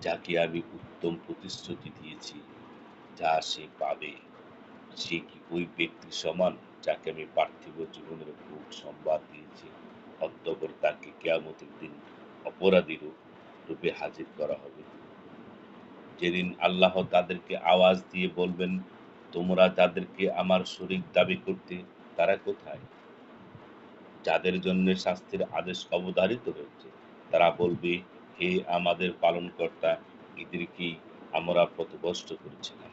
যাকে আমি উত্তম প্রতিশ্রুতি দিয়েছি, যা সে পাবে। সে কি ওই ব্যক্তির সমান যাকে আমি পার্থিব জীবনের খুব সংবাদ দিয়েছি, অতঃপর তাকে কেয়ামতের দিন অপরাধীর রূপে হাজির করা হবে? যেদিন আল্লাহ তাদেরকে আওয়াজ দিয়ে বলবেন, তোমরা যাদেরকে আমার শরীর দাবি করতে, তারা কোথায়? যাদের জন্য শাস্তির আদেশ অবধারিত হয়েছে, তারা বলবে, হে আমাদের পালনকর্তা এদেরকে আমরা পথভ্রষ্ট করেছিলাম?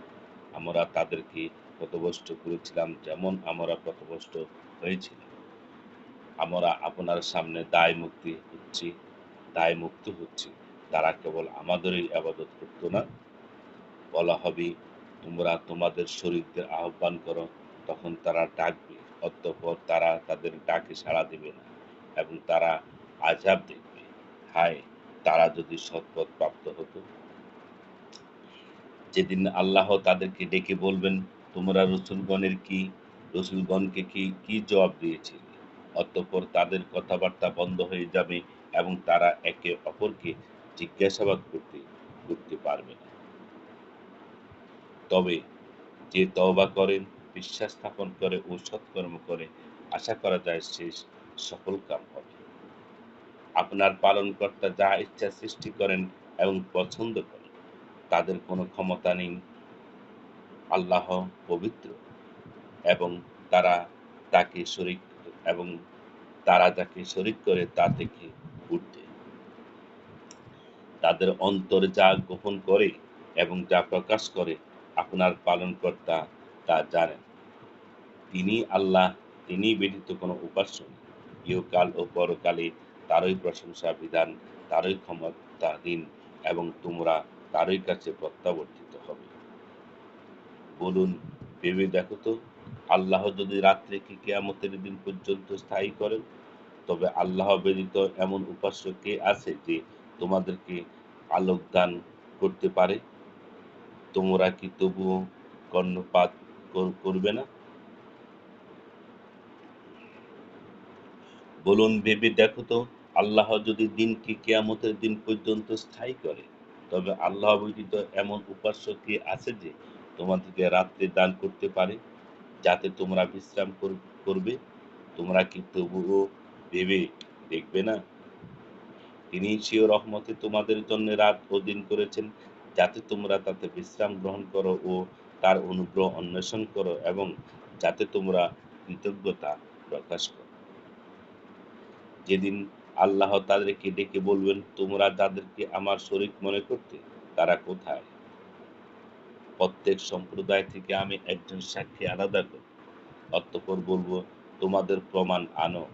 আমরা তাদেরকে পথভ্রষ্ট করেছিলাম যেমন আমরা পথভ্রষ্ট হয়েছিলাম। আমরা আপনার সামনে দায় মুক্তি হচ্ছি, দায় মুক্ত হচ্ছি। তারা কেবল আমাদেরই আবাদত করত না। বলা হবে, তোমরা তোমাদের শরীরদের আহ্বান করো, তখন তারা ডাকবে। অতঃপর তারা তাদের ডাকে সাড়া দেবে না এবং তারা আজাব দেখবে। হায়, তারা যদি সৎপথ প্রাপ্ত হতো। যেদিন আল্লাহ তাদেরকে ডেকে বলবেন, তোমরা রসুলগণের কি, রসুলগণকে কি কি জবাব দিয়েছিলে? অতঃপর তাদের কথাবার্তা বন্ধ হয়ে যাবে এবং তারা একে অপরকে জিজ্ঞাসাবাদ করতে করতে পারবে না। তবে যে তওবা করেন বিশ্বাস স্থাপন করে ও সৎকর্ম করে, আশা করা যায় সে সফল কাম হবে আপনার পালনকর্তা যা ইচ্ছা সৃষ্টি করেন এবং পছন্দ করেন, তাদের কোনো ক্ষমতা নেই। আল্লাহ পবিত্র এবং তারা তাকে শরিক এবং তারা যাকে শরিক করে তা থেকে উঠতে তাদের অন্তর যা গোপন করে এবং যা প্রকাশ করে, আপনার পালনকর্তা তা জানেন। তিনি আল্লাহ, তিনি ব্যতীত কোনো উপাস্য ইহকাল ও পরকালে তারই প্রশংসা বিধান, তারই ক্ষমতাধীন এবং তোমরা তারই কাছে প্রত্যাবর্তিত হবে। বলুন, ভেবে দেখো তো, আল্লাহ যদি রাত্রে রাত্রিকে কেয়ামতের দিন পর্যন্ত স্থায়ী করেন, তবে আল্লাহ ব্যতীত এমন উপাস্য কে আছে যে তোমাদেরকে আলোক দান করতে পারে? তোমরা কি তবুও কর্ণপাত করবে না? বলুন, ভেবে দেখো তো, আল্লাহ যদি দিনকে কেয়ামতের দিন পর্যন্ত স্থায়ী করে, তবে আল্লাহ ব্যতীত এমন উপাস্য কে আছে যে তোমাদেরকে রাত্রে দান করতে পারে? যাতে তোমরা বিশ্রাম করবে। তোমরা কি তবুও ভেবে দেখবে না? তিনি সিও রহমতে তোমাদের জন্য রাত ও দিন করেছেন, যাতে তোমরা তাতে বিশ্রাম গ্রহণ করো ও তার অনুগ্রহ অন্বেষণ করো এবং যাতে তোমরা কৃতজ্ঞতা প্রকাশ করো। যেদিন আল্লাহ তাদেরকে ডেকে বলবেন, তোমরা যাদেরকে আমার শরিক মনে করতে, তারা কোথায়? প্রত্যেক সম্প্রদায় থেকে আমি একজন সাক্ষী আলাদা করি। অতঃপর বলব, তোমাদের প্রমাণ আনো।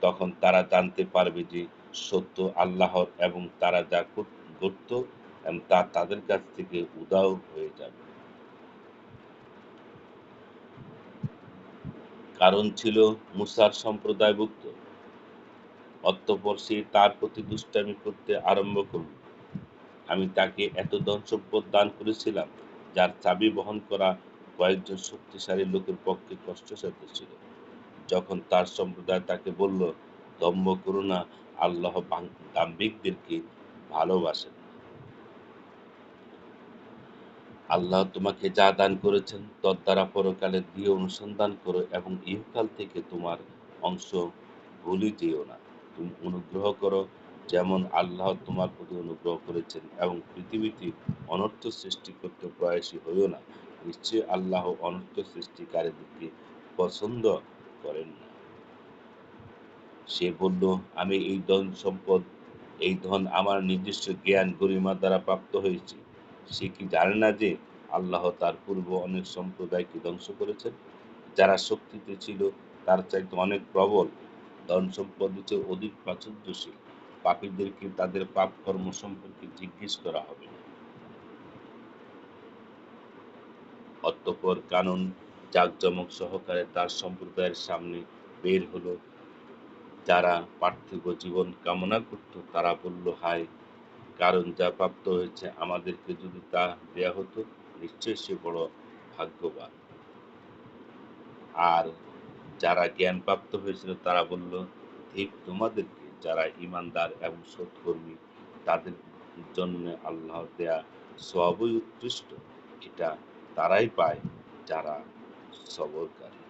তখন তারা জানতে পারবে যে সত্য আল্লাহর এবং তারা যা করত তা তাদের কাছ থেকে উদাও হয়ে যাবে। কারণ ছিল মুসার সম্প্রদায়ভুক্ত। অতঃপর সে তার প্রতি দুষ্টামি করতে আরম্ভ করল। আমি তাকে এত ধন সম্পদ দান করেছিলাম, যার চাবি বহন করা কয়েকজন শক্তিশালী লোকের পক্ষে কষ্টসাধ্য ছিল। যখন তার সম্প্রদায় তাকে বলল, দম্ভ করুণা আল্লাহ দাম্ভিকদেরকে ভালোবাসেন আল্লাহ তোমাকে যা দান করেছেন তদ দ্বারা পরকালে দিয়ে অনুসন্ধান করো এবং ইহকাল থেকে তোমার অংশ ভুলি যেও না। তুমি অনুগ্রহ করো, যেমন আল্লাহ তোমার প্রতি অনুগ্রহ করেছেন এবং পৃথিবীতে অনর্থ সৃষ্টি করতে প্রয়াসী হইও না। নিশ্চয় আল্লাহ অনর্থ সৃষ্টিকারীদেরকে পছন্দ করেন না। সে বলল, আমি এই ধন সম্পদ, এই ধন আমার নির্দিষ্ট জ্ঞান গরিমা দ্বারা প্রাপ্ত হয়েছে। সে কি জানে না যে আল্লাহ তার পূর্ব অনেক সম্প্রদায়কে ধ্বংস করেছেন? যারা শক্তিতে ছিল, তার চাইতে অনেক প্রবল। ধন সম্পদ চেয়ে অধিক প্রাচুর্যশীল। পাপীদেরকে তাদের পাপ কর্ম সম্পর্কে জিজ্ঞেস করা হবে। অতঃপর কানুন জাকজমক সহকারে তার সম্প্রদায়ের সামনে বের হলো। যারা পার্থিব জীবন কামনা করত, তারা বলল, হায়, কারণ যা প্রাপ্ত হয়েছে আমাদেরকে যদি তা দেয়া হতো, নিশ্চয়ই সে বড় ভাগ্যবান। আর যারা জ্ঞান প্রাপ্ত হয়েছিল, তারা বলল, ঠিক তোমাদেরকে যারা ইমানদার এবং সৎকর্মী, তাদের জন্য আল্লাহ দেয়া সবই উৎকৃষ্ট। এটা তারাই পায় যারা সবরকারী।